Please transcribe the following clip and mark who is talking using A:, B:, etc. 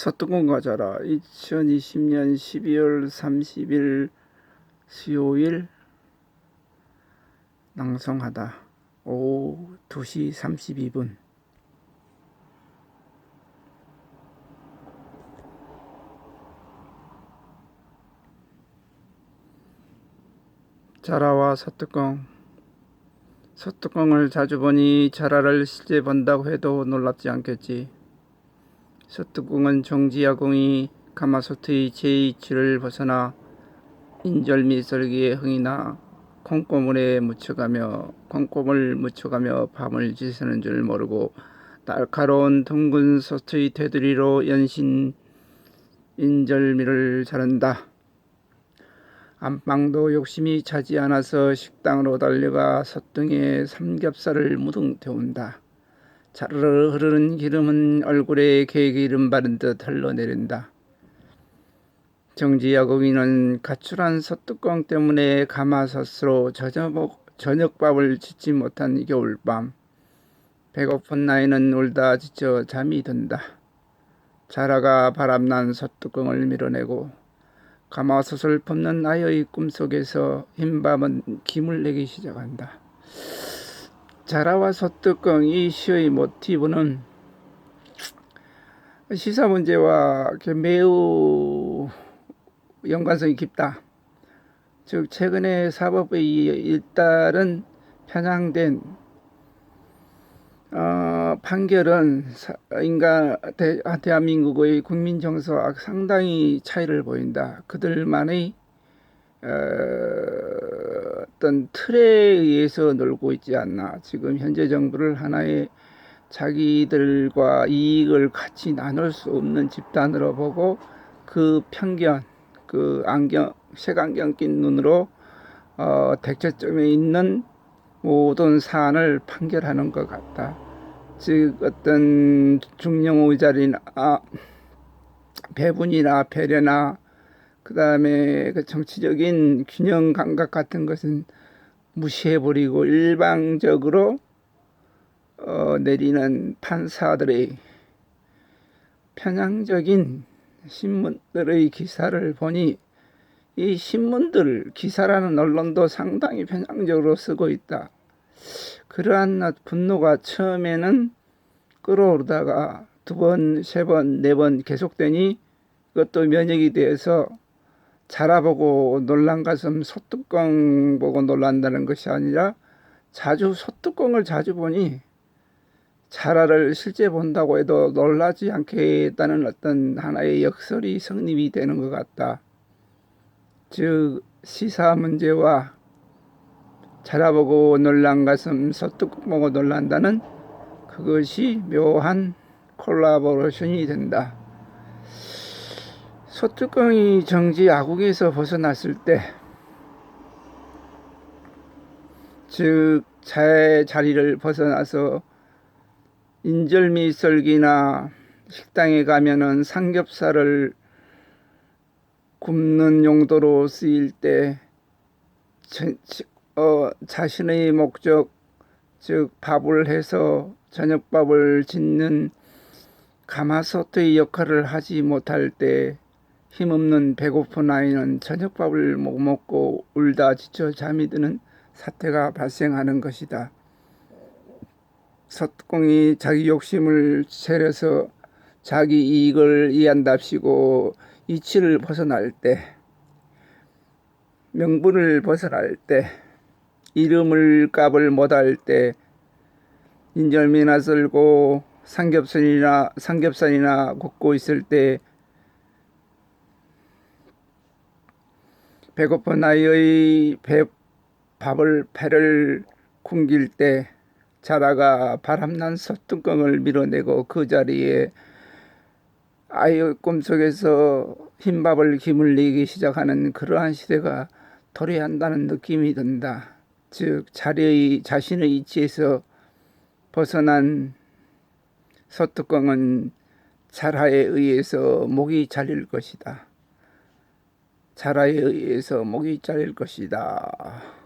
A: 서뚜껑 과자라. 2020년 12월 30일 수요일 낭송하다. 오후 2시 32분. 자라와 서뚜껑 서뚜껑을 자주 보니 자라를 실제 본다고 해도 놀랍지 않겠지 서뚜껑은 정지야공이 가마솥의 제2치를 벗어나 인절미 썰기에 흥이 나 콩고물에 묻혀가며 콩고물 묻혀가며 밤을 지새는 줄 모르고 날카로운 둥근 솥의 테두리로 연신 인절미를 자른다. 안방도 욕심이 차지 않아서 식당으로 달려가 솥등에 삼겹살을 무등 태운다. 자르르 흐르는 기름은 얼굴에 개기름 바른 듯 흘러내린다. 정지야공이는 가출한 솥뚜껑 때문에 가마솥으로 저녁, 저녁밥을 짓지 못한 이 겨울밤 배고픈 나이는 울다 지쳐 잠이 든다. 자라가 바람난 솥뚜껑을 밀어내고 가마솥을 품는 아이의 꿈속에서 흰밤은 김을 내기 시작한다. 자라와 솥뚜껑 이 시의 모티브는 시사 문제와 매우 연관성이 깊다. 즉 최근에 사법부의 일달은 편향된 어, 판결은 사, 인간 대, 대한민국의 국민 정서와 상당히 차이를 보인다. 그들만의 어, 어떤 틀에 의해서 놀고 있지 않나. 지금 현재 정부를 하나의 자기들과 이익을 같이 나눌 수 없는 집단으로 보고 그 편견, 그 안경 색안경 낀 눈으로 어, 대체점에 있는 모든 사안을 판결하는 것 같다. 즉 어떤 중령 의자리나 배분이나 배려나 그 다음에 그 정치적인 균형 감각 같은 것은 무시해버리고 일방적으로 어, 내리는 판사들의 편향적인 신문들의 기사를 보니 이 신문들 기사라는 언론도 상당히 편향적으로 쓰고 있다. 그러한 분노가 처음에는 끌어오르다가 두 번, 세 번, 네 번 계속되니 그것도 면역이 돼서 자라보고 놀란 가슴 소뚜껑 보고 놀란다는 것이 아니라 자주 소뚜껑을 자주 보니 자라를 실제 본다고 해도 놀라지 않겠다는 어떤 하나의 역설이 성립이 되는 것 같다. 즉 시사 문제와 자라보고 놀란 가슴 소뚜껑 보고 놀란다는 그것이 묘한 콜라보레이션이 된다. 소뚜껑이 정지 야국에서 벗어났을 때, 즉, 자의 자리를 벗어나서 인절미 썰기나 식당에 가면은 삼겹살을 굽는 용도로 쓰일 때 어, 자신의 목적 즉 밥을 해서 저녁밥을 짓는 가마솥의 역할을 하지 못할 때 힘없는 배고픈 아이는 저녁밥을 못 먹고 울다 지쳐 잠이 드는 사태가 발생하는 것이다. 솥공이 자기 욕심을 세려서 자기 이익을 이한답시고 이치를 벗어날 때 명분을 벗어날 때 이름을 값을 못할 때 인절미나 썰고 삼겹살이나 삼겹살이나 굽고 있을 때 배고픈 아이의 배 밥을 배를 굶길 때 자라가 바람난 솥뚜껑을 밀어내고 그 자리에 아이의 꿈속에서 흰밥을 내기 시작하는 그러한 시대가 도래한다는 느낌이 든다. 즉 자리의 자신의 이치에서 벗어난 소뚜껑은 자라에 의해서 목이 잘릴 것이다. 자라에 의해서 목이 잘릴 것이다.